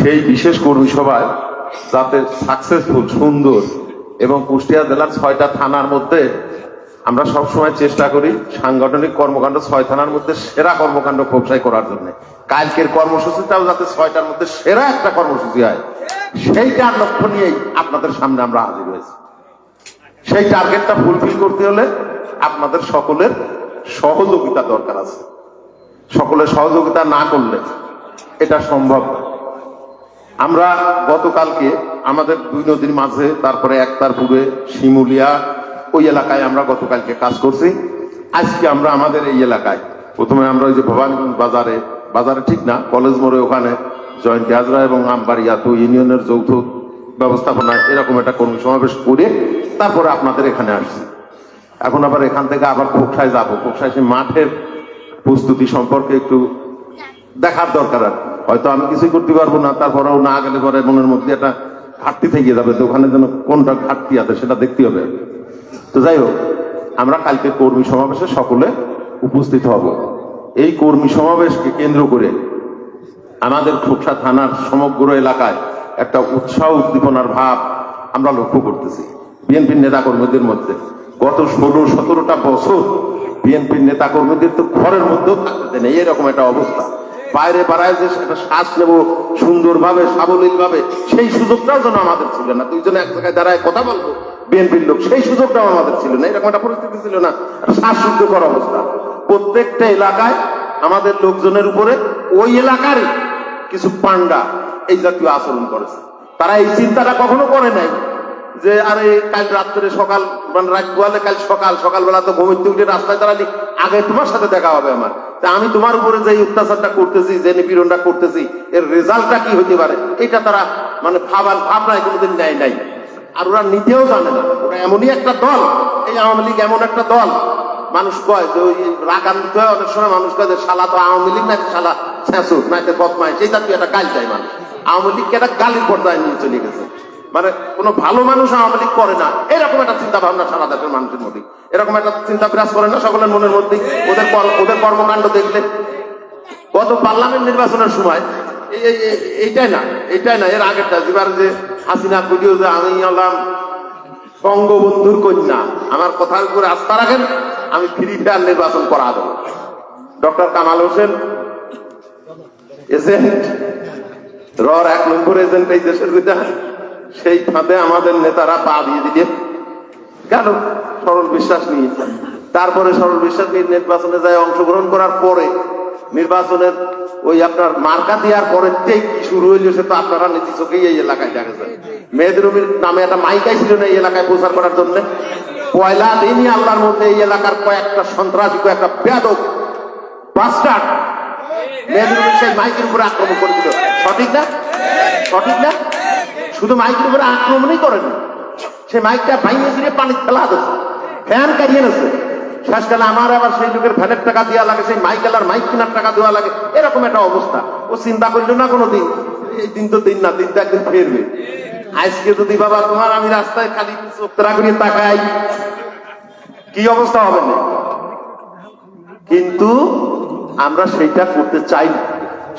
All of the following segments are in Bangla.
সেই বিশেষ কর্মী সভায় যাতে সাকসেসফুল সুন্দর এবং কুষ্টিয়া জেলার ছয়টা থানার মধ্যে আমরা সবসময় চেষ্টা করি সাংগঠনিক কর্মকাণ্ড ছয় থানার মধ্যে সেরা কর্মকাণ্ড ব্যবসায় করার জন্য। কালকের কর্মসূচিটাও যাতে ছয়টার মধ্যে সেরা একটা কর্মসূচি হয় সেইটার লক্ষ্য নিয়েই আপনাদের সামনে আমরা হাজির হয়েছি। সেই টার্গেটটা ফুলফিল করতে হলে আপনাদের সকলের সহযোগিতা দরকার আছে। সকলের সহযোগিতা না করলে এটা সম্ভব না। আমরা গতকালকে আমাদের দুই নদীর মাঝে, তারপরে একতার একতারপুরে শিমুলিয়া, ওই এলাকায় আমরা গতকালকে কাজ করছি। আজকে আমরা আমাদের এই এলাকায়, প্রথমে আমরা ওই যে ভবানীগঞ্জ বাজারে বাজারে ঠিক না, কলেজ মোড়ে ওখানে জয়েন্ট হাজরা এবং আমবাড়িয়া তো ইউনিয়নের যৌথ ব্যবস্থাপনায় এরকম একটা কর্মী সমাবেশ করে তারপরে আপনাদের এখানে আসছি। এখন আবার এখান থেকে আবার কোকসায় যাব। কোকসায় সেই মাঠের প্রস্তুতি সম্পর্কে একটু দেখার দরকার আর কি। হয়তো আমি কিছুই করতে পারব না, তারপরেও না গেলে পরে মনের মধ্যে একটা ঘাটতি থেকে যাবে, তো ওখানে যেন কোনটা ঘাটতি আছে সেটা দেখতে হবে। তো যাই হোক, আমরা কালকে কর্মী সমাবেশে সকলে উপস্থিত হব। এই কর্মী সমাবেশকে কেন্দ্র করে আমাদের খোকসা থানার সমগ্র এলাকায় একটা উৎসাহ উদ্দীপনার ভাব আমরা লক্ষ্য করতেছি। বিএনপির নেতাকর্মীদের মধ্যে গত ষোলো, সতেরোটা বছর বিএনপির নেতাকর্মীদের তো ঘরের মধ্যেও থাকতে দেয় এরকম একটা অবস্থা। বাইরে পাড়ায় যে শ্বাস নেব সুন্দরভাবে সাবলীল ভাবে সেই সুযোগটাও যেন আমাদের ছিল না। দুইজনে এক জায়গায় দাঁড়ায় কথা বলব, বিএনপির লোক, সেই সুযোগটাও আমাদের ছিল না। এরকম একটা পরিস্থিতি ছিল না। একটা শ্বাসরুদ্ধকর অবস্থা। প্রত্যেকটা এলাকায় আমাদের লোকজনের উপরে ওই এলাকারই কিছু পান্ডা এই জাতীয় আচরণ করেছে। তারা এই চিন্তাটা কখনো করে নাই যে, আরে, কাল রাত্রে সকাল মানে রাত গোয়ালে কাল সকাল, সকালবেলা তো ঘুমিতে উঠে রাস্তায় দাঁড়ালি, আগে তোমার সাথে দেখা হবে আমার। তা আমি তোমার উপরে যে অত্যাচারটা করতেছি, যে নিপীড়নটা করতেছি, এর রেজাল্টটা কি হতে পারে? এটা তারা মানে ভাবার ভাবনায় কোনোদিন নেয় নাই। আর ওরা নিতেও জানে না। ওরা এমনই একটা দল। এই আওয়ামী লীগ এমন একটা দল। মানুষ কয় যে ওই রাগান্বিত হয়, অনেক সময় মানুষ কয় যে শালা তো আওয়ামী লীগ, নাকি শালা ছেঁচুর নাইতে বদমাই সেই জাতীয় একটা গাল চাই মানুষ। আওয়ামী লীগকে একটা গালির পর্যায়ে নিয়ে চলে গেছে। মানে কোনো ভালো মানুষ আওয়ামী লীগ করে না। এরকম একটা চিন্তা ভাবনা সারা দেশের মানুষের মধ্যে। এরকম একটা চিন্তা বিরাজ করে না সকলের মনের মধ্যে ওদের ওদের কর্মকাণ্ড দেখলে। গত পার্লামেন্ট নির্বাচনের সময় এই- এই- এই- এইটাই না এইটাই না, এর আগেরটা যেবার যে হাসিনা ভিডিও যে আমি হলাম বঙ্গবন্ধুর কন্যা, আমার কথার উপরে আস্থা রাখেন, আমি ফ্রি ফায়ার নির্বাচন করা দেবো ডক্টর কামাল হোসেন, এজেন্ট, রর এক নম্বর এজেন্ট এই দেশের যেটা সেই ফাঁদে আমাদের নেতারা পা দিয়ে দিলে কেন? সরল বিশ্বাস নিয়ে। তারপরে সরল বিশ্বাস নিয়ে নির্বাচনে যায়, অংশগ্রহণ করার পরে নির্বাচনের ওই আপনার মার্কা দেওয়ার পরে ঠিক কি শুরু হইল, সে তো আপনারা নিজে চোখেই এই এলাকায় দেখেছেন মেয়েদের নামে একটা মাইকাই ছিল না এই এলাকায় প্রচার করার জন্য। পয়লা দিনই আল্লাহর মধ্যে এই এলাকার কয়েকটা সন্ত্রাসী, কয়েকটা বেদক বাস্টার্ড মেয়েদের সেই মাইকের উপরে আক্রমণ করে দিল। সঠিক না? সঠিক না? শুধু মাইকের উপরে আক্রমণই করেন। সে মাইকটা ভাইয়ে দিয়ে পানি ফেলা দিচ্ছে ফ্যান কাটিয়ে নেছে। শেষকালে আমার আবার সেই যুগের ফ্যানের টাকা দেওয়া লাগে, সেই মাইকেল আর মাইক কেনার টাকা দেওয়া লাগে। এরকম একটা অবস্থা। ও চিন্তা করল না কোনো দিন এই দিন তো দিন না, দিনটা একদিন ফেরবে। আজকে যদি বাবা তোমার আমি রাস্তায় খালি চোখতরা করিয়ে তাকাই, কি অবস্থা হবে? না কিন্তু আমরা সেইটা করতে চাই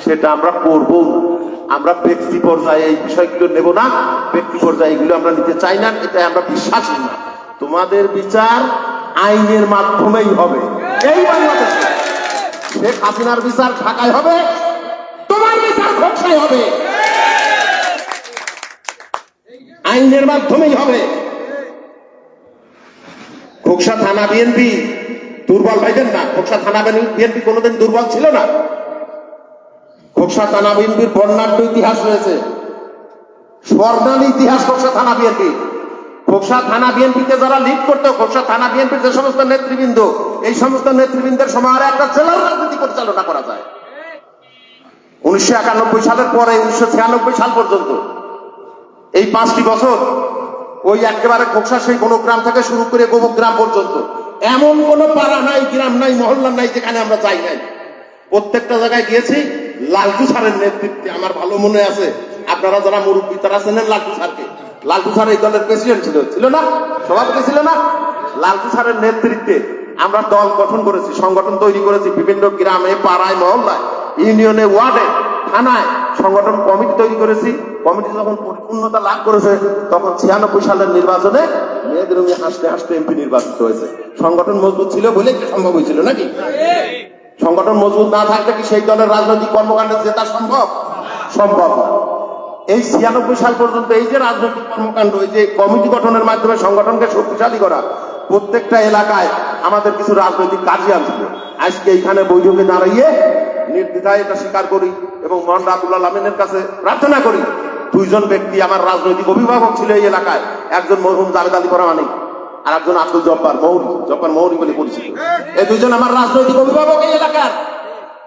সেটা আমরা করব না। আমরা ব্যক্তি পর্যায়ে এই বিষয়গুলো নেব না। ব্যক্তি পর্যায়ে এগুলো আমরা নিতে চাই না এটা আমরা বিশ্বাসী না। তোমাদের বিচার আইনের মাধ্যমেই হবে। এই বাংলাদেশে শেখ হাসিনার বিচার ঢাকায় হবে, তোমার বিচার খোকসায় হবে। আইনের মাধ্যমেই হবে। খোকসা থানা বিএনপি দুর্বল ভাইবেন না, খোকসা থানা বিএনপি কোনোদিন দুর্বল ছিল না। খোকসা থানা বিএনপির বর্ণাঢ্য ইতিহাস রয়েছে। স্বর্ণালী ইতিহাস খোকসা থানা বিএনপি। খোকসা থানা বিএনপিকে যারা লিড করতো খোকসা থানা বিএনপির যে সমস্ত নেতৃবৃন্দ, এই সমস্ত নেতৃবৃন্দের সময় আর একটা জেলার রাজনীতি পরিচালনা করা যায়। উনিশশো একানব্বই সালের পরে, উনিশশো ছিয়ানব্বই সাল পর্যন্ত, এই পাঁচটি বছর ওই একেবারে খোকসা সেই কোনো গ্রাম থেকে শুরু করে গ্রাম পর্যন্ত। এমন কোনো পাড়া নাই, গ্রাম নাই, মহল্লা নাই যেখানে আমরা যাই নাই। প্রত্যেকটা জায়গায় গিয়েছি লালটু স্যারের নেতৃত্বে আমার ভালো মনে আছে। আপনারা যারা মুরব্বী তারা চেনেন লালটু স্যারকে লালটু স্যার এই দলের প্রেসিডেন্ট ছিল। ছিল না? সভাপতি ছিল না? লালটু স্যারের নেতৃত্বে আমরা দল গঠন করেছি, সংগঠন তৈরি করেছি বিভিন্ন গ্রামে, পাড়ায়, মহল্লায়, ইউনিয়নে, ওয়ার্ডে, থানায় সংগঠন কমিটি তৈরি করেছি। কমিটি যখন পরিপূর্ণতা লাভ করেছে, তখন ছিয়ানব্বই সালের নির্বাচনে মেয়েদের হাসতে হাসতে এমপি নির্বাচিত হয়েছে। সংগঠন মজবুত ছিল বলে সম্ভব হয়েছিল নাকি? সংগঠন মজবুত না থাকলে কি সেই দলের রাজনৈতিক কর্মকাণ্ডে জেতা সম্ভব? সম্ভব এই ছিয়ানব্বই সাল পর্যন্ত এই যে রাজনৈতিক কর্মকাণ্ড, এই যে কমিটি গঠনের মাধ্যমে সংগঠনকে শক্তিশালী করা, প্রত্যেকটা এলাকায় আমাদের কিছু রাজনৈতিক কাজিয়ান ছিল আজকে এইখানে বৈঠকে দাঁড়িয়ে নির্দ্বিধায় এটা স্বীকার করি এবং মোহাম্মদ আবুল্লাহ আলমিনের কাছে প্রার্থনা করি, দুইজন ব্যক্তি আমার রাজনৈতিক অভিভাবক ছিল এই এলাকায়, একজন মরহুম জাভেদ আলী পরামানিক। আর একজন আব্দুল জব্বার মৌরি জব্বার মৌরি বলে পরিচিত। এই দুইজন আমার রাজনৈতিক অভিভাবক এই এলাকার।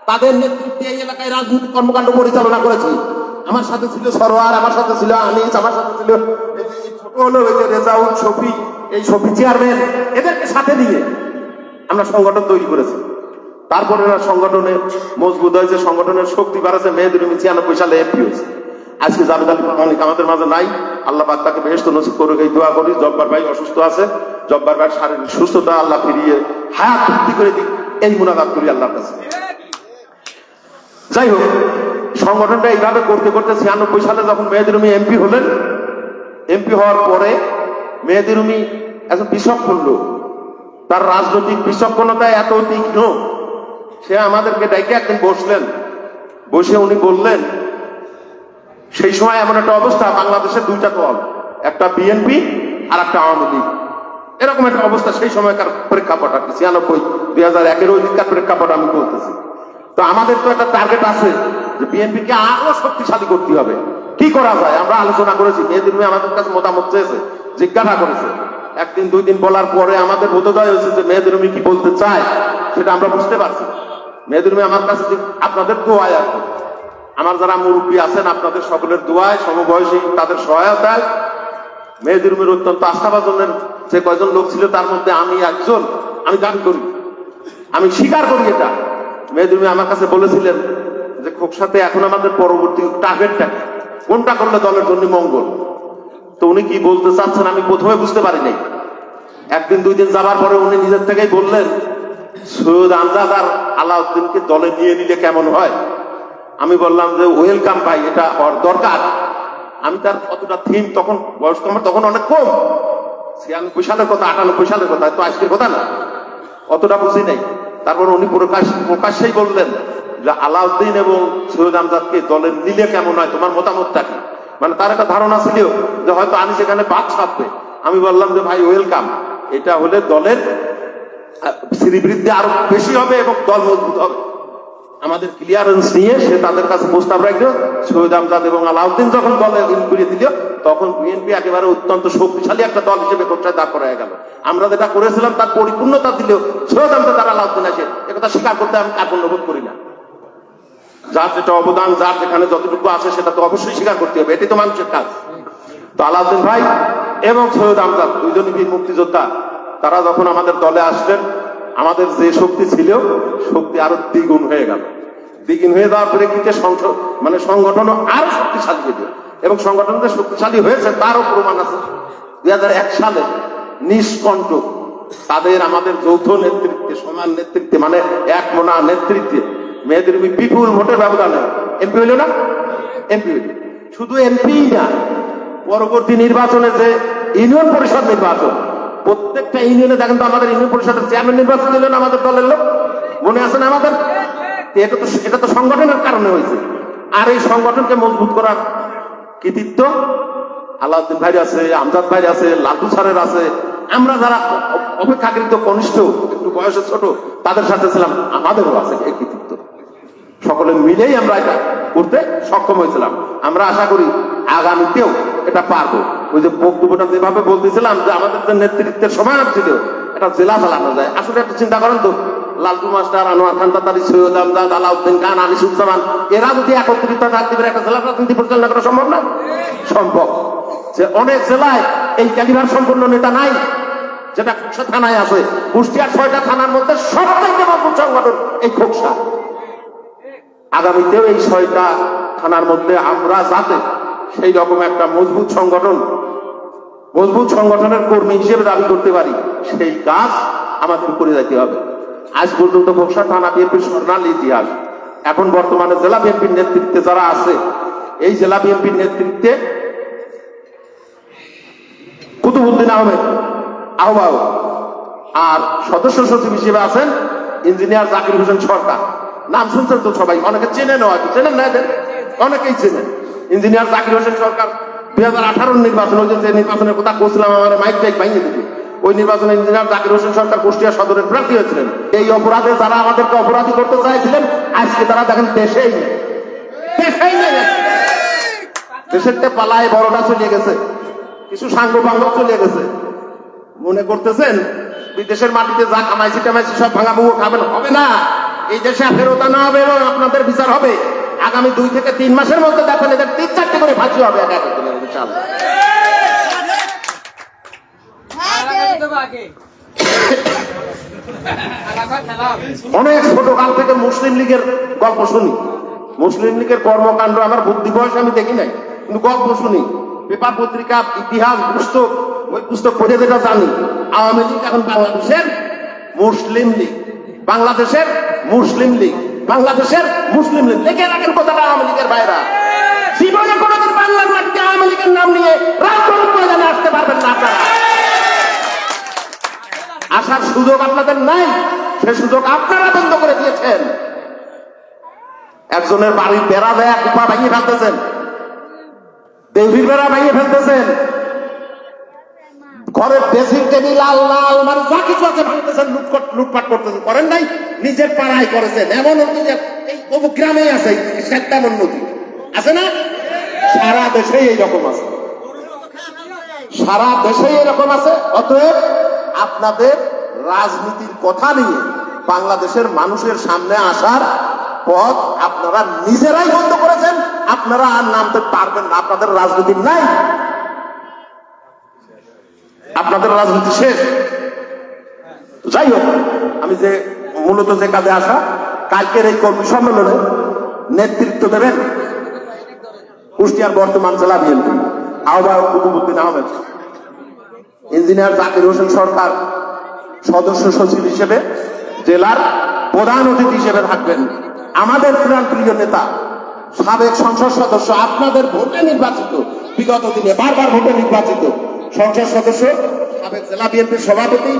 তাদের নেতৃত্বে এই এলাকায় রাজনৈতিক কর্মকাণ্ড পরিচালনা করেছি। আমার সাথে ছিল সরোয়ার, আমার সাথে ছিল আনিস, আমার সাথে ছিল শফি, এই চেয়ারম্যান, এদেরকে সাথে আমরা সংগঠন তৈরি করেছি। তারপরে সংগঠনে মজবুত হয়েছে, সংগঠনের শক্তি আমাদের মাঝে নাই। আল্লাহ পাক তাকে বেহেস্ত নসিব করুক, এই দোয়া করি। জব্বার ভাই অসুস্থ আছে, জব্বার ভাই শারীরিক সুস্থতা আল্লাহ ফিরিয়ে হায়াত তৃপ্তি করে দিক, এই মুনাজাত করি আল্লাহর কাছে। যাই হোক, সংগঠনটা এইভাবে করতে করতে ছিয়ানব্বই সালে যখন মেয়েদের উমি এমপি হলেন, এমপি হওয়ার পরে মেয়েদের উমি একজন বিচক্ষণ লোক তার রাজনৈতিক বিচক্ষণতা এত তীক্ষ্ণ, সে আমাদেরকে ডাইকে একদিন বসলেন। বসে উনি বললেন সেই সময় এমন একটা অবস্থা বাংলাদেশের দুইটা দল, একটা বিএনপি আর একটা আওয়ামী লীগ। এরকম একটা অবস্থা সেই সময়কার প্রেক্ষাপট আর কি, ছিয়ানব্বই, দুই হাজার একের ওইদিককার প্রেক্ষাপট আমি বলতেছি। তো আমাদের তো একটা টার্গেট আছে যে বিএনপি কে আরও শক্তিশালী করতে হবে। কি করা যায়? আমরা আলোচনা করেছি মেয়েদের মেয়ে আমাদের কাছে মতামত চেয়েছে, জিজ্ঞাসা করেছে। একদিন, দুই দিন বলার পরে আমাদের বোধোদয় হয়েছে যে মেয়েদের মেয়ে কি বলতে চায়, সেটা আমরা বুঝতে পারছি। মেয়েদের মেয়ে আমার কাছে আপনাদের দোয়ায় কি। আমার যারা মুরব্বী আছেন, আপনাদের সকলের দোয়ায় সমবয়সী, তাদের সহায়তায় মেয়েদের রুমের অত্যন্ত আস্থাভাজনের যে কয়জন লোক ছিল, তার মধ্যে আমি একজন, আমি দাবি করি। আমি স্বীকার করি এটা। মেয়েদের আমার কাছে বলেছিলেন যে খোকসাতে এখন আমাদের পরবর্তী টার্গেটটা? কোনটা করলে দলের জন্য মঙ্গল? তো উনি কি বলতে চাচ্ছেন আমি প্রথমে বুঝতে পারি নাই। একদিন, দুই দিন যাবার পরে উনি নিজের থেকেই বললেন, সৈয়দ আমজাদ আর আলাউদ্দিনকে দলে নিয়ে নিলে কেমন হয়? আমি বললাম যে ওয়েলকাম ভাই, এটা হওয়ার দরকার। আমি তার কতটা থিম তখন বয়স আমার তখন অনেক কম। ছিয়ানব্বই সালের কথা, আটানব্বই সালের কথা তো আজকের কথা না। অতটা বুঝি নাই। তারপর উনি প্রকাশ, প্রকাশ্যেই বললেন যে, আলাউদ্দিন এবং সৈয়দ আমজাদকে দলে নিলে কেমন হয়? তোমার মতামতটা কি? মানে তার একটা ধারণা ছিল যে, হয়তো আমি সেখানে বাদ ছাপবে আমি বললাম যে, ভাই ওয়েলকাম এটা হলে দলের শ্রীবৃদ্ধি আরও বেশি হবে এবং দল মজবুত হবে। আমাদের ক্লিয়ারেন্স নিয়ে সে তাদের কাছে প্রস্তাব রাখল। সৈয়দ আমজাদ এবং আলাউদ্দিন যখন দলে ঘুরিয়ে দিল, তখন বিএনপি একেবারে অত্যন্ত শক্তিশালী একটা দল হিসেবে কোথায় দাঁড় করা গেল। আমরা যেটা করেছিলাম, তার পরিপূর্ণতা দিল সৈয়দ আমজাদ আর আলাউদ্দিন আসে একথা স্বীকার করতে আমি কার্পণ্য বোধ করি না। যার যেটা অবদান, যার যেখানে যতটুকু আছে, সেটা তো অবশ্যই স্বীকার করতে হবে। এটাই তো মানুষের কাজ। তো আলাউদ্দিন ভাই এবং সৈয়দ আমজাদ, দুইজনই বীর মুক্তিযোদ্ধা। তারা যখন আমাদের দলে আসলেন, আমাদের যে শক্তি ছিল, শক্তি আরও দ্বিগুণ হয়ে গেল। দ্বিগুণ হয়ে যাওয়ার প্রেক্ষিতে সংস- মানে সংগঠন আরও শক্তিশালী হয়ে এবং সংগঠন যে শক্তিশালী হয়েছে, তারও প্রমাণ আছে। দুই হাজার এক সালে নিষ্কণ্ঠ, তাদের আমাদের যৌথ নেতৃত্বে, সমান নেতৃত্বে মানে এক মোনা নেতৃত্বে মেয়েদের বিপুল ভোটের ব্যবধানে এমপি হইল না? এমপি হইল। শুধু এমপি না, পরবর্তী নির্বাচনে যে ইউনিয়ন পরিষদ নির্বাচন, প্রত্যেকটা ইউনিয়নে দেখেন তো আমাদের ইউনিয়ন পরিষদের চেয়ারম্যান নির্বাচন দিল না আমাদের দলের লোক। মনে আছে না আমাদের? এটা তো এটা তো সংগঠনের কারণে হয়েছে। আর এই সংগঠনকে মজবুত করার কৃতিত্ব আলাউদ্দিন ভাই আছে, আমজাদ ভাই আছে, লালটু স্যারের আছে। আমরা যারা অপেক্ষাকৃত কনিষ্ঠ, একটু বয়সে ছোট, তাদের সাথে ছিলাম, আমাদেরও আছে এই কৃতিত্ব। সকলে মিলেই আমরা এটা করতে সক্ষম হয়েছিলাম। আমরা আশা করি আগামীতেও এটা পারব। ওই যে বক্তব্যটা যেভাবে বলতেছিলাম যে আমাদের যে নেতৃত্বের সময় ছিল এটা জেলা চালানো যায়। আসলে একটা চিন্তা করেন তো লালটু মাস্টার, আনোয়ার খান তাতারি, সৈয়দ আমদাদ আলাউদ্দিন খান আনিসুজ্জামান এরা যদি একত্রিত পারে, একটা জেলা রাজনীতি পরিচালনা করা সম্ভব না? সম্ভব। যে অনেক জেলায় এই ক্যালিভার সম্পন্ন নেতা নাই, যেটা খোকসা থানায় আছে। কুষ্টিয়ার ছয়টা থানার মধ্যে সবথেকে মজবুত সংগঠন এই খোকসা। আগামীতেও এই ছয়টা থানার মধ্যে আমরা যাতে সেই রকম একটা মজবুত সংগঠন, মজবুত সংগঠনের কর্মী হিসেবে দাবি করতে পারি, সেই কাজ আমাদের করে যেতে হবে। আজ পর্যন্ত বক্সা থানা বিএনপির স্বর্ণালী ইতিহাস এখন বর্তমানে জেলা বিএনপির নেতৃত্বে যারা আছে, এই জেলা বিএনপির নেতৃত্বে কুতুবুদ্দিন আহমেদ, আহ্বায়ক, আর সদস্য সচিব হিসেবে আছেন ইঞ্জিনিয়ার জাকির হোসেন সরকার। নাম শুনছেন তো সবাই? অনেকে চেনেন হয়তো। চেনেন না এদের? অনেকেই চেনেন। ইঞ্জিনিয়ার জাকির হোসেন সরকার দুই হাজার আঠারোর নির্বাচন ওই যে নির্বাচনের কথা বলছিলাম আমার মাইক টাইক ভাঙিয়ে দিবে। ওই নির্বাচনে ইঞ্জিনিয়ার জাকির হোসেন সরকার কুষ্টিয়া সদরের প্রার্থী হয়েছিলেন। এই অপরাধে যারা আমাদেরকে অপরাধী করতে চাইছিলেন, আজকে তারা দেখেন দেশেই দেশেই নেই। দেশের পালায় বড়টা চলে গেছে। কিছু সাঙ্গ ভাঙ্গ চলে গেছে। মনে করতেছেন, বিদেশের মাটিতে যা কামাইছি টামাইছি সব ভাঙা মুখ খাবেন, হবে না। এই দেশে ফেরত আনা হবে এবং আপনাদের বিচার হবে। আগামী দুই থেকে তিন মাসের মধ্যে দেখেন এদের তিন চারটে করে ফাঁসি হবে এক এক। অনেক ছোট কাল থেকে মুসলিম লীগের গল্প শুনি। মুসলিম লীগের কর্মকাণ্ড আমার বুদ্ধি বয়স আমি দেখি নাই, কিন্তু গল্প শুনি। পেপার পত্রিকা, ইতিহাস, পুস্তক ওই পুস্তক পড়ে যেটা জানি। আওয়ামী লীগ এখন বাংলাদেশের মুসলিম লীগ। বাংলাদেশের মুসলিম লীগ। বাংলাদেশের মুসলিম লীগ। লিখে রাখেন কথাটা আওয়ামী লীগের বাইরা। জীবনে কোনোদিন বাংলার মাটিতে আওয়ামী লীগের নাম নিয়ে রাজনৈতিক ময়দানে আসতে পারবেন না আপনারা। আসার সুযোগ আপনাদের নাই, সে সুযোগ আপনারা বন্ধ করে দিয়েছেন। একজনের বাড়ির বেড়া দেয়া কুপা ভাঙিয়ে ফেলতেছেন। দেবীর বেড়া ভাঙিয়ে ফেলতেছেন। ঘরের ড্রেসিং টেবিল আলনা আলমারি যা কিছু আছে ভাঙতেছেন, লুটপাট লুটপাট করতেছেন। করেন নাই, নিজের পাড়ায় করেছেন। এমন নদী এই অমুক গ্রামেই আছে তেমন নদী। আছে না? সারা দেশেই এইরকম আছে। সারা দেশে এরকম আছে, অতএব আপনাদের রাজনীতির কথা নিয়ে বাংলাদেশের মানুষের সামনে আসার পথ আপনারা নিজেরাই বন্ধ করেছেন। আপনারা আর নামতে পারবেন না। আপনাদের রাজনীতি নাই। আপনাদের রাজনীতি শেষ। যাই হোক, আমি যে মূলত যে কাজে আসা, কালকের এই কর্মী সম্মেলনে নেতৃত্ব দেবেন কুষ্টিয়ার বর্তমান জেলা বিএনপি আহ্বায়ক কুতুবুদ্দিন আহমেদ। ইঞ্জিনিয়ার জাকির হোসেন সরকার সদস্য সচিব হিসেবে জেলার প্রধান অতিথি হিসেবে থাকবেন। আমাদের প্রাণ প্রিয় নেতা, সাবেক সংসদ সদস্য, আপনাদের ভোটে নির্বাচিত, বিগত দিনে বারবার ভোটে নির্বাচিত সংসদ সদস্য, সাবেক জেলা বিএনপির সভাপতি,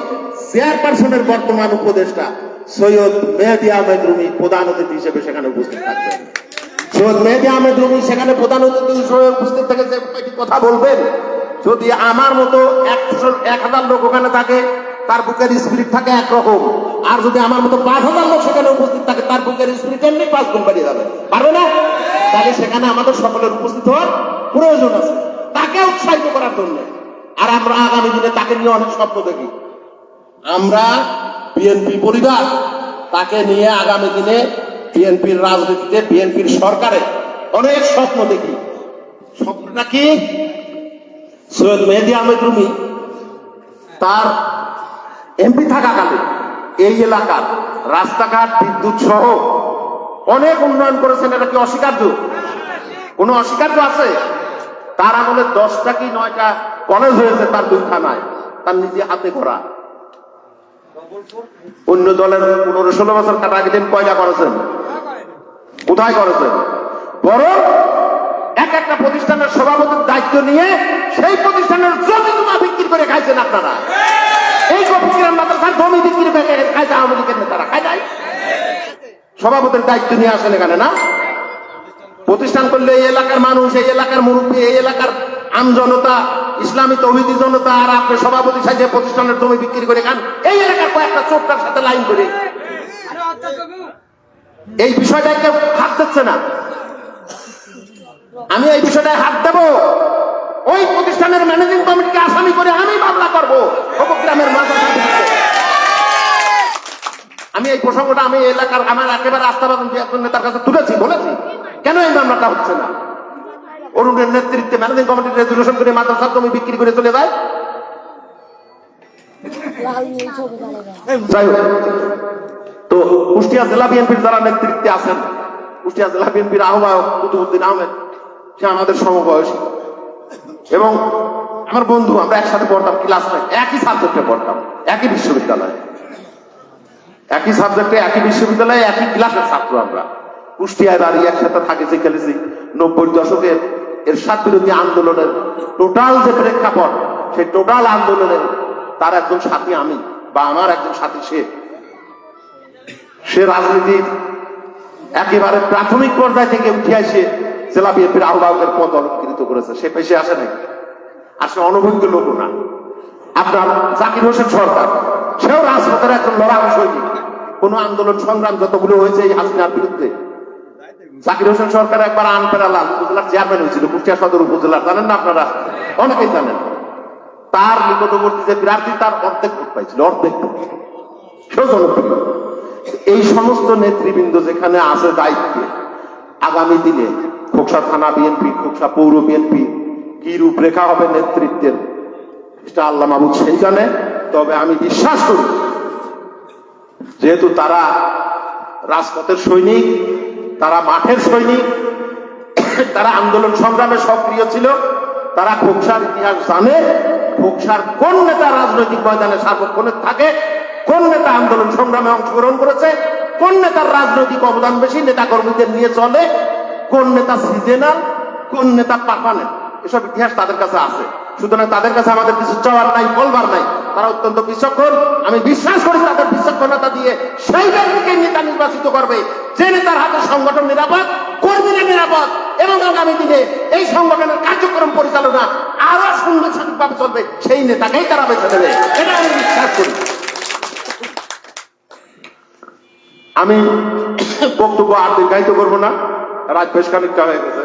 চেয়ারপারসনের বর্তমান উপদেষ্টা সৈয়দ মেহেদি আহমেদ রুমি প্রধান অতিথি হিসেবে সেখানে উপস্থিত থাকবেন। সৈয়দ মেহেদি আহমেদ রুমি সেখানে প্রধান অতিথি হিসেবে উপস্থিত থেকে যে কথা বলবেন যদি আমার মতো একশো এক হাজার লোক ওখানে থাকে, তার বুকের স্পিরিট থাকে একরকম। আর যদি আমার মতো পাঁচ হাজার লোক সেখানে উপস্থিত থাকে, তার বুকের স্পিরিট এমনি পাঁচ গুণ বাড়িয়ে যাবে। পারবে না? তাহলে সেখানে আমাদের সকলের উপস্থিত হওয়ার প্রয়োজন আছে। তাকে উৎসাহিত করার জন্য। আর আমরা আগামী দিনে তাকে নিয়ে অনেক স্বপ্ন দেখি। আমরা বিএনপি পরিবার, তাকে নিয়ে আগামী দিনে বিএনপির রাজনীতিতে বিএনপির সরকারে অনেক স্বপ্ন দেখি। স্বপ্নটা কি? সৈয়দ মেহেদি আহমেদ রুমি, তার এমপি থাকাকালে এই এলাকার রাস্তাঘাট, বিদ্যুৎ সহ অনেক উন্নয়ন করেছেন। এটা কি অস্বীকার্য? কোনো অস্বীকার্য আছে? তার আমলে দশটা কি নয়টা কলেজ হয়েছে তার দুই থানায় তার নিজে হাতে করা অন্য দলের পনেরো ষোলো বছর কাটা কয়টা করেছেন। কোথায় করেছেন? বরং এক একটা প্রতিষ্ঠানের সভাপতির দায়িত্ব নিয়ে সেই প্রতিষ্ঠানের জমি বিক্রি করে খাইছেন আপনারা। এই কপিগ্রাম মাদ্রাসার জমি বিক্রি করে খাইছে আওয়ামী লীগের নেতারা। খাই নাই? সভাপতির দায়িত্ব নিয়ে আসেন এখানে, না? প্রতিষ্ঠান করলে এই এলাকার মানুষ, এই এলাকার মুরব্বী, এই এলাকার আম জনতা, ইসলামী তৌহিদি জনতা, আর আপনি সভাপতি সাজে প্রতিষ্ঠানের জমি বিক্রি করে খান, এই এলাকার কয়েকটা চোরটার সাথে লাইন করে। এই বিষয়টায় কেউ দিচ্ছে না। আমি এই বিষয়টায় হাত দেব। ওই প্রতিষ্ঠানের ম্যানেজিং কমিটিকে আসামি করে আমি মামলা করব। মাদ্রাসা আমি এই প্রসঙ্গটা আমি এলাকার আমার একেবারে আস্থাবাদন নেতার কাছে তুলেছি, বলেছি। কেন এই মামলাটা হচ্ছে না? অরুণের নেতৃত্বে ম্যানেজিং কমিটির রেজুলেশন করে মাদ্রাসার জমি বিক্রি করে চলে যায়। তো কুষ্টিয়া জেলা বিএনপির যারা নেতৃত্বে আছেন, কুষ্টিয়া জেলা বিএনপির আহ্বায়ক কুতুবুদ্দিন আহমেদ সে আমাদের সমবয়সী। এবং আমার বন্ধু, আমরা একসাথে পড়তাম ক্লাসে একই সাবজেক্টে পড়তাম, একই বিশ্ববিদ্যালয়ে। একই সাবজেক্টে একই বিশ্ববিদ্যালয়ে, একই ক্লাসের ছাত্র আমরা। কুষ্টিয়ায় দাঁড়িয়ে একসাথে থাকেছি খেলেছি, নব্বই দশকের এর সাত বিরোধী আন্দোলনের টোটাল যে প্রেক্ষাপট, সেই টোটাল আন্দোলনের তার একজন সাথী আমি, বা আমার একজন সাথী সে। সে রাজনীতির একেবারে প্রাথমিক পর্যায় থেকে উঠে আসে জেলা বিএনপির আহ্বায়কের পদ অলঙ্কৃত করেছে। সে পেশে আসে অনভিজ্ঞ লোক না। আপনার জাকির হোসেন সরকার, সেও রাজপথের একজন কোন আন্দোলন সংগ্রাম যতগুলো হয়েছে এই হাসিনার বিরুদ্ধে। জাকির হোসেন সরকার একবার আনপেরালা উপজেলার চেয়ারম্যান হয়েছিল, কুষ্টিয়া সদর জানেন না আপনারা? অনেকেই জানেন। তার নিকটবর্তী যে প্রার্থী তার অর্ধেক ভোট পাইছিল, অর্ধেক ভোট। এই সমস্ত নেতৃবৃন্দ যেখানে আছে দায়িত্বে, আগামী দিনে খোকসা থানা বিএনপি, খোকসা পৌর বিএনপি, কি রূপরেখা হবে নেতৃত্বের? এটা আল্লাহ মাহমুদ সেই জানে, তবে আমি বিশ্বাস করি, যেহেতু তারা রাজপথের সৈনিক, তারা মাঠের সৈনিক, তারা আন্দোলন সংগ্রামে সক্রিয় ছিল, তারা খোকসার ইতিহাস জানে, খোকসার কোন নেতা রাজনৈতিক ময়দানে সার্বক্ষণে থাকে, কোন নেতা আন্দোলন সংগ্রামে অংশগ্রহণ করেছে, কোন নেতার রাজনৈতিক অবদান বেশি নেতা কর্মীদের নিয়ে চলে কোন নেতা সিজেনাল, কোন নেতা পারমানেন্ট? এসব ইতিহাস তাদের কাছে আছে। সুতরাং তাদের কাছে আমাদের কিছু চাওয়ার নাই, বলবার নাই। তারা অত্যন্ত বিচক্ষণ। আমি বিশ্বাস করি তাদের বিচক্ষণতা দিয়ে সেই ব্যক্তিকে নেতা নির্বাচিত করবে। যে নেতার হাতে সংগঠন নিরাপদ, কর্মীরা নিরাপদ, এবং আগামী দিনে এই সংগঠনের কার্যক্রম পরিচালনা আরও সুন্দর সঠিকভাবে চলবে, সেই নেতাকেই তারা বেছে নেবে। এটা আমি বিশ্বাস করি। আমি বক্তব্য আর দীর্ঘায়িত করব না। রাত খানিকটা হয়ে গেছে।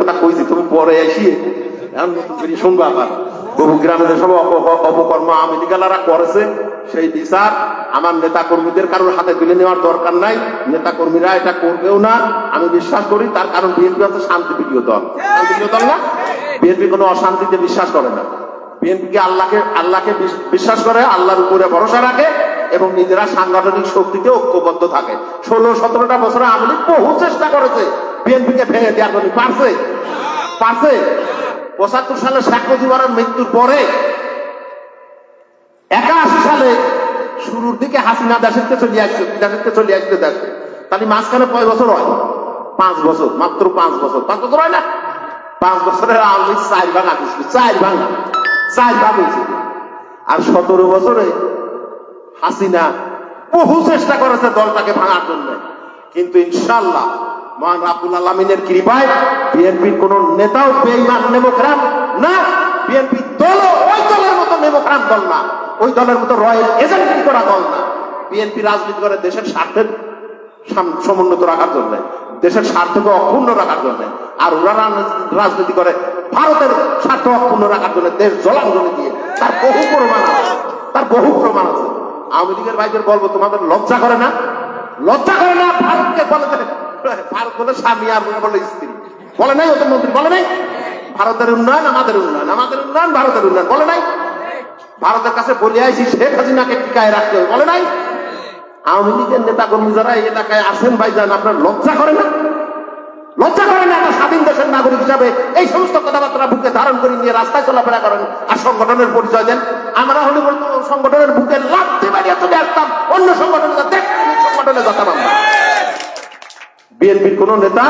কথা কইছি, তুমি পরে আসি এখন শুনব অপকর্ম আওয়ামী গালারা করেছে, সেই বিচার আমার নেতা কর্মীদের কারোর হাতে তুলে নেওয়ার দরকার নাই। নেতা কর্মীরা এটা করবেও না। আমি বিশ্বাস করি তার কারণ বিএনপি হচ্ছে শান্তিপ্রিয় দল শান্তিপ্রিয় দল না? বিএনপি কোনো অশান্তিতে বিশ্বাস করে না। বিএনপিকে আল্লাহকে আল্লাহকে বিশ্বাস করে, আল্লাহর উপরে ভরসা রাখে এবং নিজেরা সাংগঠনিক শক্তিতে ঐক্যবদ্ধ থাকে। ষোলো, সতেরোটা বছরে আওয়ামী লীগ বহু চেষ্টা করেছে। বিএনপিকে ভেঙে দেওয়ার জন্য পারছে? পারছে? পঁচাত্তর সালে শেখ মুজিবুরের মৃত্যুর পরে একাশি সালে শুরুর দিকে হাসিনা দেশেরকে চলে আসছে দেশেরকে চলে আসছে দেশে। তাহলে মাঝখানে কয় বছর হয়? পাঁচ বছর, মাত্র পাঁচ বছর। পাঁচ বছর হয় না। পাঁচ বছরের আওয়ামী চার ভাঙা দিছিল চার ভাঙা চার ভাগ আর সতেরো বছরে হাসিনা বহু চেষ্টা করেছে দলটাকে ভাঙার জন্য। কিন্তু ইনশাল্লাহ মহান আব্দুল আলমিনের কৃপায় বিএনপির কোন নেতাও বেইমান নেমোক্রাম না। বিএনপি দল ওই দলের মতো নেমোক্রাম দল না। ওই দলের মতো রয়্যাল এজেন্ট করা দল না। বিএনপি রাজনীতি করে দেশের স্বার্থের সাম- সমুন্নত রাখার জন্য, দেশের স্বার্থকে অক্ষুণ্ণ রাখার জন্য আর ওরা রাজনীতি করে। ভারতের স্বার্থ অক্ষুণ্ণ রাখার জন্য দেশ জলাঞ্জলি দিয়ে তার বহু প্রমাণ আছে। তার বহু প্রমাণ আছে। আওয়ামী লীগের ভাইদের বলব, তোমাদের লজ্জা করে না? লজ্জা করে না? ভারতকে বলে ভারত বলে স্বামী আর বলে স্ত্রী। বলে নাই ওদের মন্ত্রী, বলে নাই? ভারতের উন্নয়ন আমাদের উন্নয়ন। আমাদের উন্নয়ন ভারতের উন্নয়ন। বলে নাই? ভারতের কাছে বলে আইছি, শেখ হাসিনাকে টিকায় রাখতে হবে। বলে নাই? আওয়ামী লীগের নেতা কর্মী যারা এই এলাকায় আসেন ভাইজান, আপনার লজ্জা করে না? লজ্জা করে না একটা স্বাধীন দেশের নাগরিক হিসাবে এই সমস্ত কথাবার্তা বুকে ধারণ করে নিয়ে রাস্তায় চলাফেরা করেন? আর সংগঠনের পরিচয় দেন। আমরা হলে বলতো সংগঠনের বুকে লাভতে বাড়িয়ে চলে আসতাম। অন্য সংগঠনে সংগঠনে যেতাম আমরা বিএনপির কোন নেতা,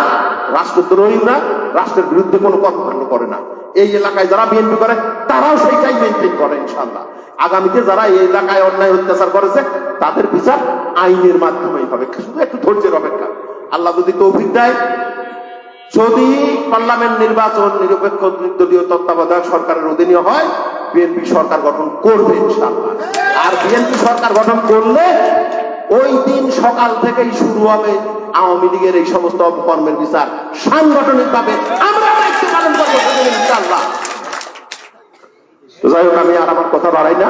রাষ্ট্রদ্রোহী না, রাষ্ট্রের বিরুদ্ধে কোনো কর্মকাণ্ড করে না। এই এলাকায় যারা বিএনপি করে, তারাও সেইটাই মেনটেন করে ইনশাল্লাহ আগামীতে যারা এই এলাকায় অন্যায় অত্যাচার করেছে, তাদের বিচার আইনের মাধ্যমেই হবে। শুধু একটু ধৈর্যের অপেক্ষা। আল্লাহ যদি তৌফিক দেয় যদি পার্লামেন্ট নির্বাচন নিরপেক্ষ দলীয় তত্ত্বাবধায়ক সরকারের অধীনে হয়, বিএনপি সরকার গঠন করবে আর বিএনপি সরকার গঠন করলে ওই দিন সকাল থেকেই শুরু হবে আওয়ামী লীগের এই সমস্ত অপকর্মের বিচার। সাংগঠনিক ভাবে যাই হোক, আমি আর আমার কথা বাড়াই না।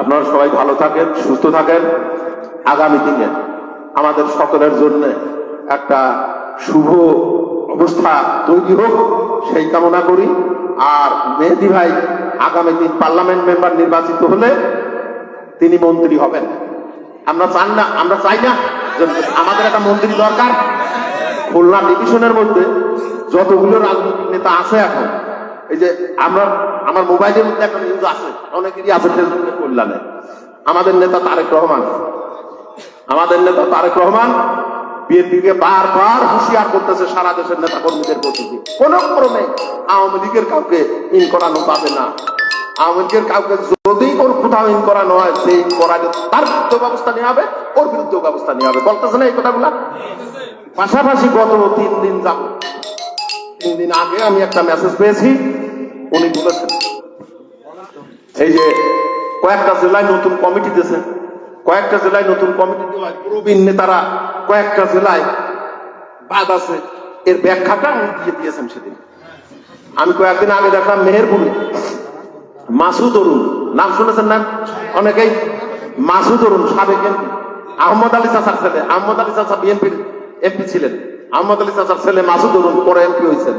আপনারা সবাই ভালো থাকেন, সুস্থ থাকেন। আগামী দিনে আমাদের সকলের জন্য একটা শুভ অবস্থা তৈরি হোক, সেই কামনা করি। আর মেহেদি ভাই আগামী দিন পার্লামেন্ট মেম্বার নির্বাচিত হলে তিনি মন্ত্রী হবেন। আমরা চান না, আমরা চাই না আমাদের একটা মন্ত্রী দরকার। খুলনা ডিভিশনের মধ্যে যতগুলো রাজনৈতিক নেতা আছে এখন, এই যে আমরা, আমার মোবাইলের মধ্যে একটা নিউজ আছে, অনেকেরই আছে ফেসবুকে কল্যাণে। আমাদের নেতা তারেক রহমান। আমাদের নেতা তারেক রহমান বারবার হুঁশিয়ার করতেছে সারা দেশের নেতা কর্মীদের প্রতি। কোন ক্রমে আওয়ামী লীগের কাউকে ইন করানো যাবে না। আওয়ামী লীগের কাউকে যদি কোন কোথাও ইন করানো হয়, সেই করা তার বিরুদ্ধে ব্যবস্থা নেওয়া হবে, ওর বিরুদ্ধে ব্যবস্থা নেওয়া হবে। বলতেছে না এই কথাগুলা? পাশাপাশি গত তিন দিন যাব তিন দিন আগে আমি একটা মেসেজ পেয়েছি, উনি বলেছেন, এই যে কয়েকটা জেলায় নতুন কমিটি দিয়েছে। কয়েকটা জেলায় নতুন কমিটি দেওয়ায় প্রবীণ নেতারা কয়েকটা জেলায় বাদ আছে। এর ব্যাখ্যাটা উনি দিয়ে দিয়েছেন সেদিন। আমি কয়েকদিন আগে দেখলাম মেহেরপুরে। মাসুদ অরুণ। নাম শুনেছেন না? অনেকেই? মাসুদ অরুণ, সাবেক এমপি। আহমদ আলী চাচার ছেলে। আহমদ আলী চাচা বিএনপির এমপি ছিলেন। আহমদ আলী চাচার ছেলে মাসুদ অরুণ, পরে এমপি হয়েছেন।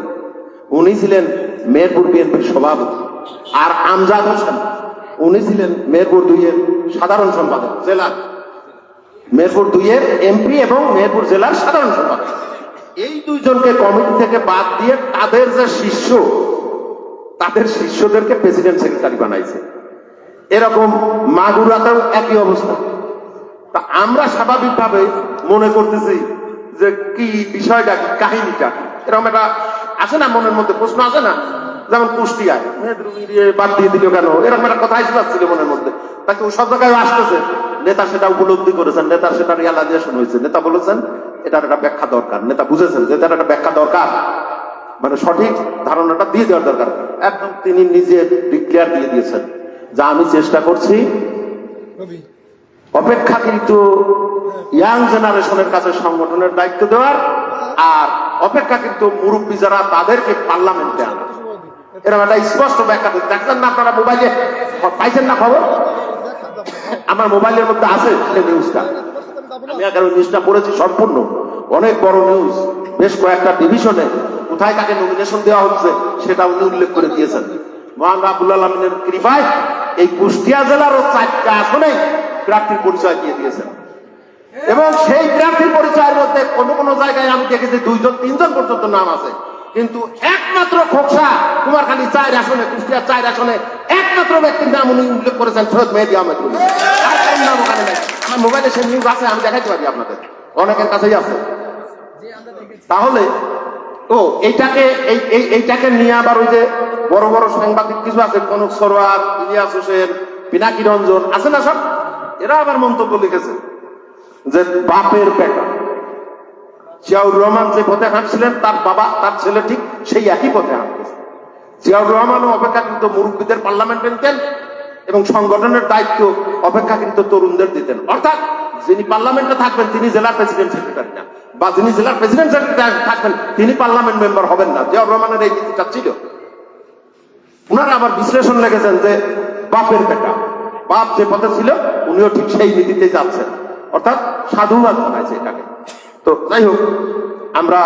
উনি ছিলেন মেহেরপুর বিএনপির সভাপতি। আর আমজাদ হোসেন, উনি ছিলেন মেহেরপুর দুইয়ের সাধারণ সম্পাদক জেলার মেহেরপুর দুইয়ের এমপি এবং মেহেরপুর জেলার সাধারণ সম্পাদক। এই দুইজনকে কমিটি থেকে বাদ দিয়ে তাদের যে শিষ্য, তাদের শিষ্যদেরকে প্রেসিডেন্ট সেক্রেটারি বানাইছে। এরকম মাগুরাতেও একই অবস্থা। তা আমরা স্বাভাবিকভাবে মনে করতেছি যে কি বিষয়টা, কি কাহিনীটা। এরকম একটা আসে না মনের মধ্যে, প্রশ্ন আসে না। যেমন কুষ্টিয়ায় বাদ দিয়ে দিল কেন? এরকম একটা কথা ছিল মনের মধ্যে। তাকে সব জায়গায় আসতেছে। নেতা সেটা উপলব্ধি করেছেন নেতা সেটা রিয়ালাইজেশন হয়েছে। নেতা বলেছেন এটার একটা ব্যাখ্যা দরকার। নেতা বুঝেছেন যে এটার একটা ব্যাখ্যা দরকার। মানে সঠিক ধারণাটা দিয়ে দেওয়ার দরকার। একদম তিনি নিজে ডিক্লেয়ার দিয়ে দিয়েছেন যা আমি চেষ্টা করছি। অপেক্ষা কিন্তু ইয়াং জেনারেশনের কাছে সংগঠনের দায়িত্ব দেওয়ার আর অপেক্ষা কিন্তু মুরব্বী যারা তাদেরকে পার্লামেন্টে এরকম একটা স্পষ্ট ব্যাখ্যা দেখছেন না আপনারা মোবাইলে পাইছেন না খবর? আমার মোবাইলের মধ্যে আছে নিউজটা আমি এগারো নিউজটা পড়েছি, সম্পূর্ণ। অনেক বড় নিউজ বেশ কয়েকটা ডিভিশনে কোথায় নমিনেশন দেওয়া হচ্ছে, সেটা উনি উল্লেখ করে দিয়েছেন। মহান আলমিনের কৃপায় এই কুষ্টিয়া জেলারও চারটা আসনে প্রার্থীর পরিচয় দিয়ে দিয়েছেন। এবং সেই প্রার্থীর পরিচয়ের মধ্যে কোন কোন জায়গায় আমি দেখেছি দুইজন, তিনজন পর্যন্ত নাম আছে। কিন্তু একমাত্র খোকসা কুমারখালী চার আসনে, কুষ্টিয়ার চার আসনে, একমাত্র ব্যক্তির নাম উনি উল্লেখ করেছেন সৈয়দ মেহেদি আহমেদ আমার মোবাইলে সেই নিউজ আছে, আমি দেখাইতে পারি আপনাদের। অনেকের কাছেই আছে। তাহলে, ও, এইটাকে, এই, এই- এইটাকে নিয়ে আবার ওই যে বড় বড় সাংবাদিক কিছু আছে কনক সরোয়ার, ইলিয়াস হোসেন, পিনাকি রঞ্জন, আছে না সব? এরা আবার মন্তব্য লিখেছে যে বাপের পেটা। জিয়াউর রহমান যে পথে হাঁটছিলেন, তার বাবা, তার ছেলে ঠিক সেই একই পথে হাঁটতেছে। জিয়াউর রহমানও অপেক্ষাকৃত মুরব্বীদের পার্লামেন্টে নিতেন এবং সংগঠনের দায়িত্ব অপেক্ষাকৃত তরুণদের দিতেন। অর্থাৎ যিনি পার্লামেন্টে থাকবেন, তিনি জেলার প্রেসিডেন্ট সেক্রেটারি না। বা যিনি জেলার প্রেসিডেন্ট সেক্রেটারি থাকবেন, তিনি পার্লামেন্ট মেম্বার হবেন না। জিয়াউর রহমানের এই নীতিটা ছিল। ওনারা আবার বিশ্লেষণ লিখেছেন যে বাপের বেটা, বাপ যে পথে ছিল, উনিও ঠিক সেই নীতিতে যাচ্ছেন। অর্থাৎ সাধুবাদ বানাইছে এটাকে তো যাই হোক, আমরা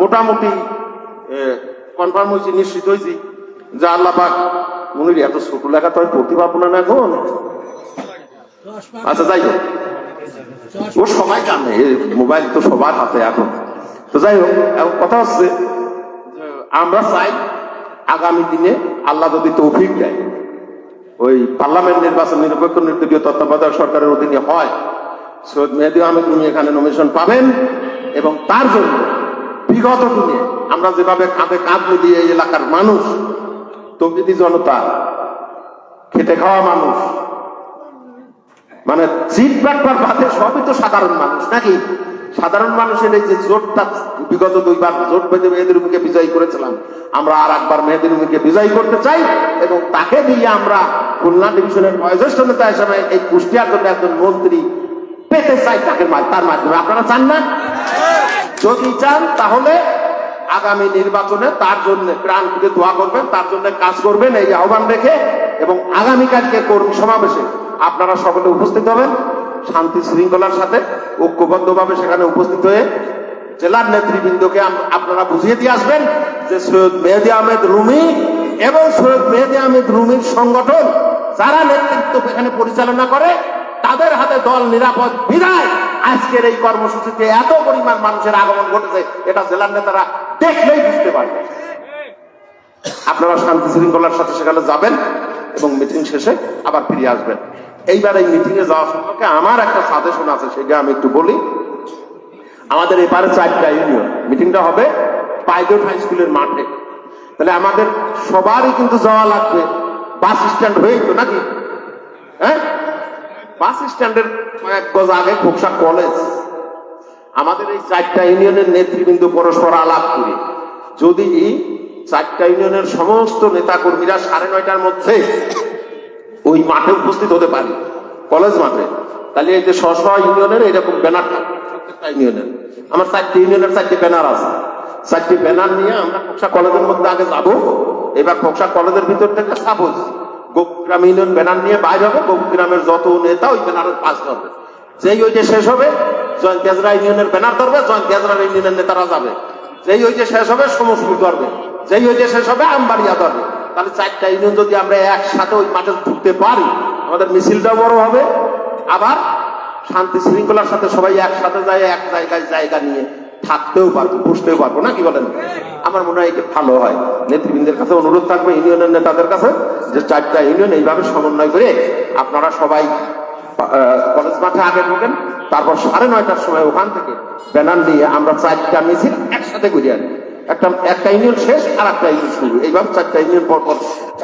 মোটামুটি কনফার্ম হয়েছি, নিশ্চিত হয়েছি যে আল্লাহ পাক উনির এত ছোট লেখা তো আমি পড়তে পারব না এখন আচ্ছা যাই হোক। ও সবাই এই মোবাইল তো সবার হাতে এখন। তো যাই হোক, এখন কথা হচ্ছে আমরা চাই আগামী দিনে আল্লাহ যদি তৌফিক দেয়, ওই পার্লামেন্ট নির্বাচন, নিরপেক্ষ নির্দলীয় তত্ত্বাবধায়ক সরকারের অধীনে হয় সৈয়দ মেহেদি আহমেদ উনি এখানে নমিনেশন পাবেন এবং তার জন্য বিগত দিনে আমরা যেভাবে কাঁধে কাঁধ মিলিয়ে এই এলাকার মানুষ তৌহিদি জনতা, খেটে খাওয়া মানুষ মানে জিট ব্যাটবার বাদে সবই তো সাধারণ মানুষ নাকি? সাধারণ মানুষের এই যে জোটটা, বিগত দুইবার জোট বেঁধে মুখে বিজয়ী করেছিলাম, আমরা আর একবার মেহেদিরুমিকে বিজয়ী করতে চাই এবং তাকে দিয়ে আমরা খুলনা ডিভিশনের বয়োজ্যেষ্ঠ নেতা হিসেবে এই কুষ্টিয়ার জন্য একজন মন্ত্রী পেতে চাই, তাকে তার মাধ্যমে আপনারা চান না? যদি চান, তাহলে আগামী নির্বাচনে তার জন্য প্রাণ খুলে দোয়া করবেন, তার জন্য কাজ করবেন, এই আহ্বান রেখে, এবং আগামীকালকে কর্মী সমাবেশে আপনারা সকলে উপস্থিত হবেন, শান্তি শৃঙ্খলার সাথে, ঐক্যবদ্ধভাবে সেখানে উপস্থিত হয়ে জেলার নেতৃবৃন্দকে আপনারা বুঝিয়ে দিয়ে আসবেন যে সৈয়দ মেহেদি আহমেদ রুমি এবং সৈয়দ মেহেদি আহমেদ রুমির সংগঠন যারা নেতৃত্ব এখানে পরিচালনা করে তাদের হাতে দল নিরাপদ। বিদায়। আজকের এই কর্মসূচিতে এত পরিমাণ মানুষের আগমন ঘটেছে, এটা জেলার নেতারা দেখলেই বুঝতে পারবে। আপনারা শান্তি শৃঙ্খলার সাথে সেখানে যাবেন এবং মিটিং শেষে আবার ফিরে আসবেন। এইবার এই মিটিং এ যাওয়া সম্পর্কে আমার একটা সাজেশন আছে, সেটা আমি একটু বলি। আমাদের এপারে চারটা ইউনিয়ন মিটিংটা হবে পাইলট হাই স্কুলের মাঠে। তাহলে আমাদের সবারই কিন্তু যাওয়া লাগবে। বাস স্ট্যান্ড হয়ে তো নাকি? হ্যাঁ? বাস স্ট্যান্ডের কয়েক গজ আগে খোকসা কলেজ আমাদের এই চারটা ইউনিয়নের নেতৃবৃন্দ পরস্পর আলাপ করি। যদি চারটা ইউনিয়নের সমস্ত নেতাকর্মীরা সাড়ে নয়টার মধ্যে ওই মাঠে উপস্থিত হতে পারি কলেজ মাঠে, তাহলে এই যে স্ব ইউনিয়নের এরকম ব্যানার প্রত্যেকটা ইউনিয়নের আমার চারটি ইউনিয়নের চারটি ব্যানার আছে। চারটি ব্যানার নিয়ে আমরা খোকসা কলেজের মধ্যে আগে যাব, এবার খোকসা কলেজের ভিতর থেকে সাপোজ গোগ্রাম ইউনিয়ন ব্যানার নিয়ে বাইর হবে, গোগ্রামের যত নেতা ওই ব্যানারের পাশ ধরবে। যেই ওই যে শেষ হবে জয়ন্ত হাজরা ইউনিয়নের ব্যানার ধরবে জয়ন্ত হাজরা ইউনিয়নের নেতারা যাবে। যেই ওই যে শেষ হবে সমস্ত ধরবে। যেই ওই যে শেষ হবে, আমবাড়িয়া ধরবে। তাহলে চারটা ইউনিয়ন যদি আমরা একসাথে ওই মাঠে ঢুকতে পারি, আমাদের মিছিলটাও বড় হবে। আবার শান্তি শৃঙ্খলার সাথে সবাই একসাথে যায়, এক জায়গায় জায়গা নিয়ে থাকতেও পারব বসতেও পারব না কি বলেন? আমার মনে হয় এটা ভালো হয়। নেতৃবৃন্দের কাছে অনুরোধ থাকবে, ইউনিয়নের নেতাদের কাছে, যে চারটা ইউনিয়ন এইভাবে সমন্বয় করে আপনারা সবাই কলেজ মাঠে আগে ঢোকেন, তারপর সাড়ে নয়টার সময় ওখান থেকে ব্যানার নিয়ে আমরা চারটা মিছিল একসাথে করে আনি একটা একটা ইউনিয়ন শেষ আর একটা ইউনিয়ন শুরু। এইভাবে চারটা ইউনিয়ন পর পর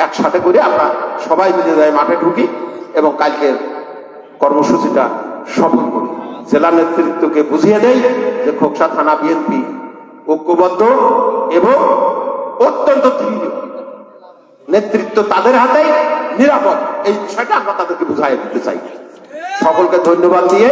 একসাথে করে আমরা সবাই মিলে যাই মাঠে ঢুকি এবং কালকের কর্মসূচিটা সফল করি। জেলা নেতৃত্বকে বুঝিয়ে দেয় যে খোকসা থানা বিএনপি ঐক্যবদ্ধ এবং অত্যন্ত নেতৃত্ব তাদের হাতে নিরাপদ। এই বিষয়টা আমরা তাদেরকে বুঝাই দিতে চাই। সকলকে ধন্যবাদ দিয়ে